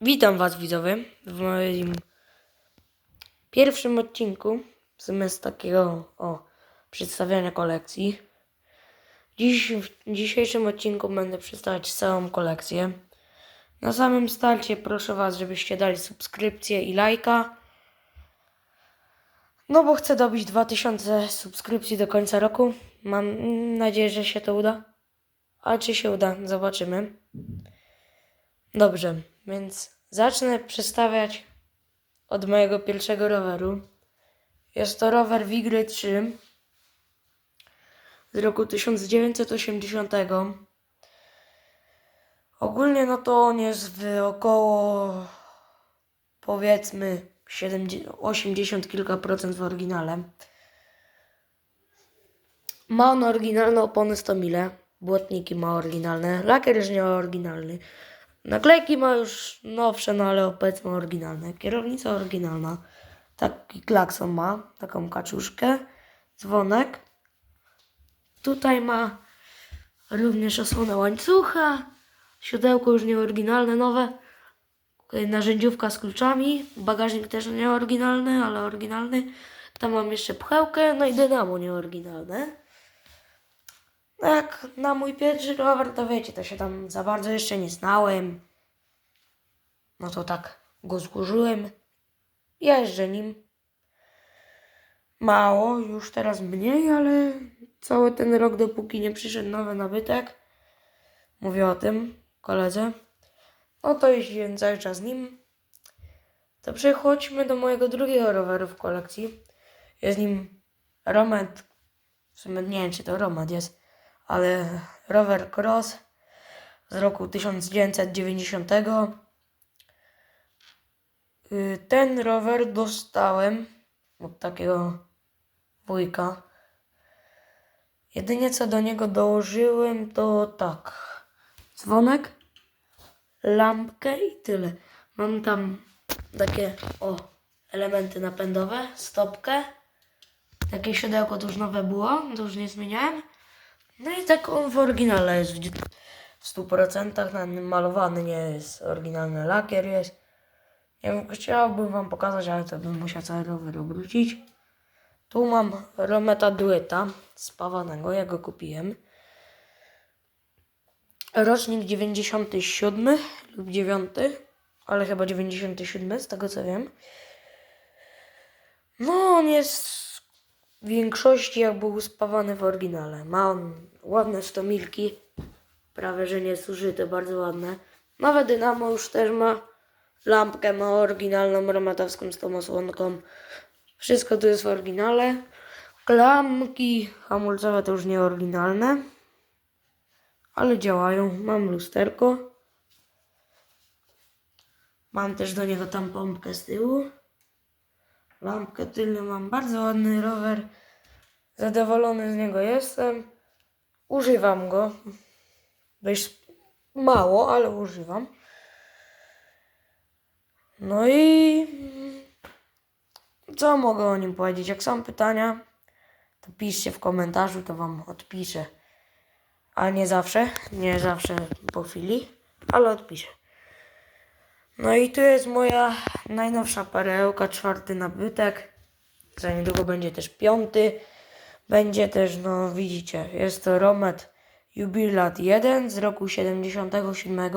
Witam Was widzowie w moim pierwszym odcinku w sumie z takiego o przedstawiania kolekcji. Dziś, w dzisiejszym odcinku będę przedstawiać całą kolekcję. Na samym starcie proszę Was, żebyście dali subskrypcję i lajka. No bo chcę dobić 2000 subskrypcji do końca roku. Mam nadzieję, że się to uda. A czy się uda, zobaczymy. Dobrze, więc zacznę przedstawiać od mojego pierwszego roweru. Jest to rower Wigry 3 z roku 1980. Ogólnie no to on jest w około powiedzmy 70, 80 kilka procent w oryginale. Ma on oryginalne opony 100 mile, błotniki ma oryginalne, lakier nie oryginalny. Naklejki ma już nowsze, no ale powiedzmy oryginalne. Kierownica oryginalna. Taki klakson ma, taką kaczuszkę, dzwonek. Tutaj ma również osłonę łańcucha, siodełko już nieoryginalne, nowe. Narzędziówka z kluczami, bagażnik też nieoryginalny, ale oryginalny. Tam mam jeszcze pchełkę, no i dynamo nieoryginalne. Jak na mój pierwszy rower, to wiecie, to się tam za bardzo jeszcze nie znałem. No to tak go złożyłem. Jeżdżę nim. Mało, już teraz mniej, ale cały ten rok, dopóki nie przyszedł nowy nabytek, mówię o tym koledze, no to jeździłem cały czas nim. To przechodźmy do mojego drugiego roweru w kolekcji. Jest nim Romet, w sumie nie wiem czy to Romet jest, ale rower cross z roku 1990. Y, Ten rower dostałem od takiego wujka. Jedynie co do niego dołożyłem to tak. Dzwonek, lampkę i tyle. Mam tam takie o elementy napędowe, stopkę. Takie siodełko to już nowe było, to już nie zmieniałem. No i tak on w oryginale jest w dzie- w 100% na nim malowany, nie jest oryginalny lakier jest. Nie wiem, chciałbym wam pokazać, ale to bym musiał cały rower obrócić. Tu mam Rometa Dueta spawanego, ja go kupiłem. Rocznik 97 lub 9, ale chyba 97 z tego co wiem. No on jest w większości jak był spawany w oryginale. Ma on ładne stomilki, prawie że nie zużyte, bardzo ładne. Nowe dynamo już też ma. Lampkę ma oryginalną romatowską z tą osłonką. Wszystko tu jest w oryginale. Klamki hamulcowe to już nie oryginalne. Ale działają. Mam lusterko. Mam też do niego tam pompkę z tyłu. Lampkę tylną mam. Bardzo ładny rower. Zadowolony z niego jestem. Używam go. Dość mało, ale używam. No i co mogę o nim powiedzieć? Jak są pytania, to piszcie w komentarzu, to wam odpiszę. A nie zawsze, nie zawsze po chwili, ale odpiszę. No i tu jest moja najnowsza perełka, czwarty nabytek. Za niedługo będzie też piąty. Będzie też, no widzicie, jest to Romet Jubilat 1 z roku 77.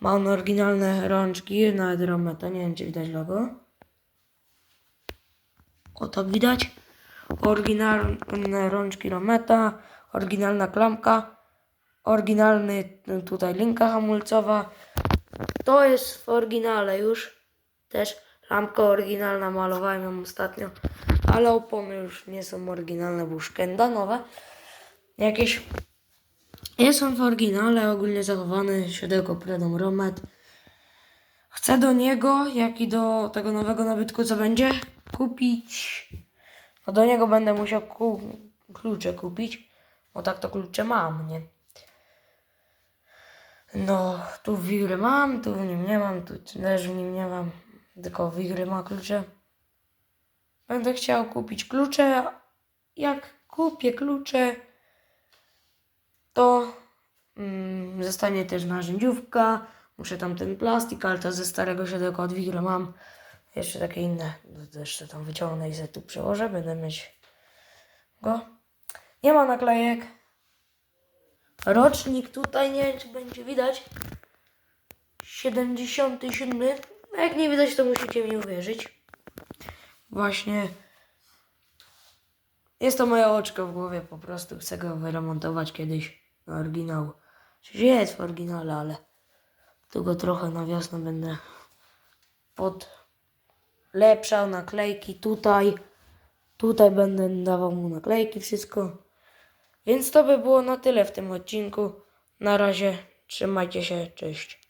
Ma on oryginalne rączki, nawet Rometa, nie wiem czy widać logo. O tak widać. Oryginalne rączki Rometa, oryginalna klamka, oryginalny no, tutaj linka hamulcowa. To jest w oryginale już. Też lampka oryginalna, malowałem ją ostatnio. Ale opony już nie są oryginalne, bo szkenda nowe. Jakieś jest on w oryginale, ogólnie zachowany, siodełko Predom Romet. Chcę do niego, jak i do tego nowego nabytku, co będzie, kupić. No do niego będę musiał ku, klucze kupić, bo tak to klucze mam, nie? No, tu wigry mam, tu w nim nie mam, tu też w nim nie mam, tylko wigry ma klucze. Będę chciał kupić klucze. Jak kupię klucze, to mm, zostanie też narzędziówka, Muszę tam ten plastik, ale to ze starego siodełka od Wigra mam. Jeszcze takie inne. To- Jeszcze tam wyciągnę i sobie tu przełożę. Będę mieć go. Nie ma naklejek. Rocznik tutaj, nie wiem czy będzie widać. 77. No Jak nie widać, to musicie mi uwierzyć. Właśnie. Jest to moje oczko w głowie, po prostu chcę go wyremontować kiedyś na oryginał. Przecież jest w oryginale, ale tu go trochę na wiosnę będę podlepszał, naklejki tutaj. Tutaj będę dawał mu naklejki, wszystko. Więc to by było na tyle w tym odcinku. Na razie, trzymajcie się, cześć.